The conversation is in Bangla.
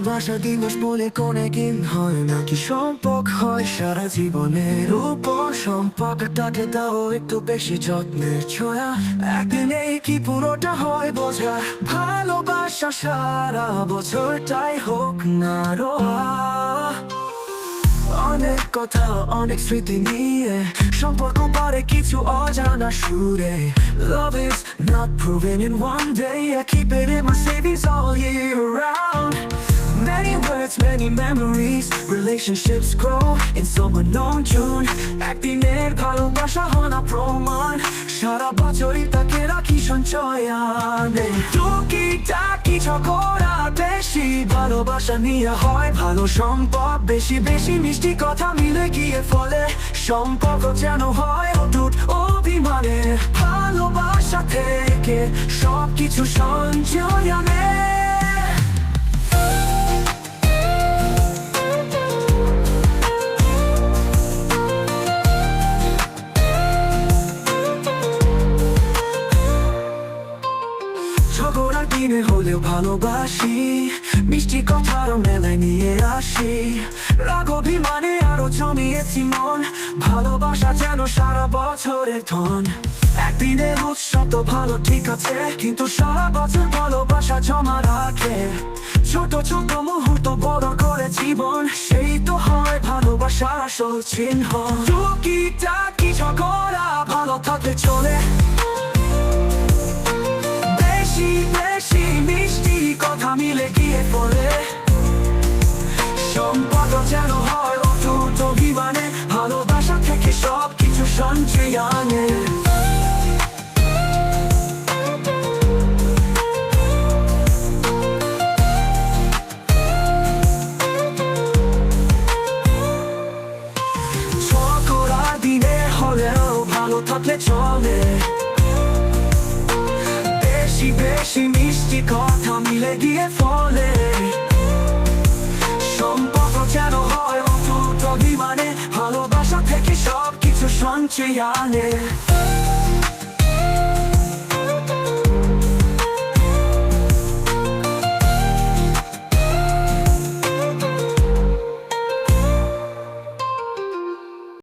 ভালোবাসা দিবস বলে কোনদিন হয় নাকি সম্পর্ক হয় সারা জীবনের উপর? সম্পর্কটাকে দাও একটু বেশি যত্নের ছোঁয়া। একদিনেই কি পুরোটা হয় বোঝা? ভালোবাসা সারা বছরটাই হোক না রোয়া। অনেক কথা, অনেক স্মৃতি নিয়ে সম্পর্ক পারে কিছু অজানা সুরে। Love is not proven in one day, I keep it in my savings all year round memories. Relationships grow in some unknown June একদিনের ভালোবাসা হনা প্রমাণ সারা বছরই তাকে রাখি সঞ্চয় টুকি টাকি ঝগড়া বেশি ভালোবাসা নিয়ে হয় ভালো সম্পর্ক বেশি বেশি মিষ্টি কথা মিলে গিয়ে ফলে সম্পর্ক যেন হয় অটুট অভিমানে ভালোবাসা থেকে সব কিছু দিনে হলেও ভালোবাসি। মিষ্টি কথারও মেলায় নিয়ে আসি। রাগ অভিমানে আরও জমিয়েছি মন। ভালোবাসা যেন সারা বছরে ধন। একদিনের উৎসব তো ভালো, ঠিক আছে। কিন্তু সারা বছর ভালোবাসা জমা রাখে। ছোট ছোট মুহূর্ত বড় করে জীবন। সেই তো হয় ভালোবাসার আসল চিহ্ন। টুকি টাকি ঝগড়া ভালো থাকলে চলে। ঝগড়া দিনে হলেও ভালো থাকলে চলে। বেশি বেশি মিষ্টি কথা মিলে গিয়ে ফলে। সম্পর্ক যেন হয় অটুট অভিমানে, ভালোবাসা থেকে সব 就双拳压脸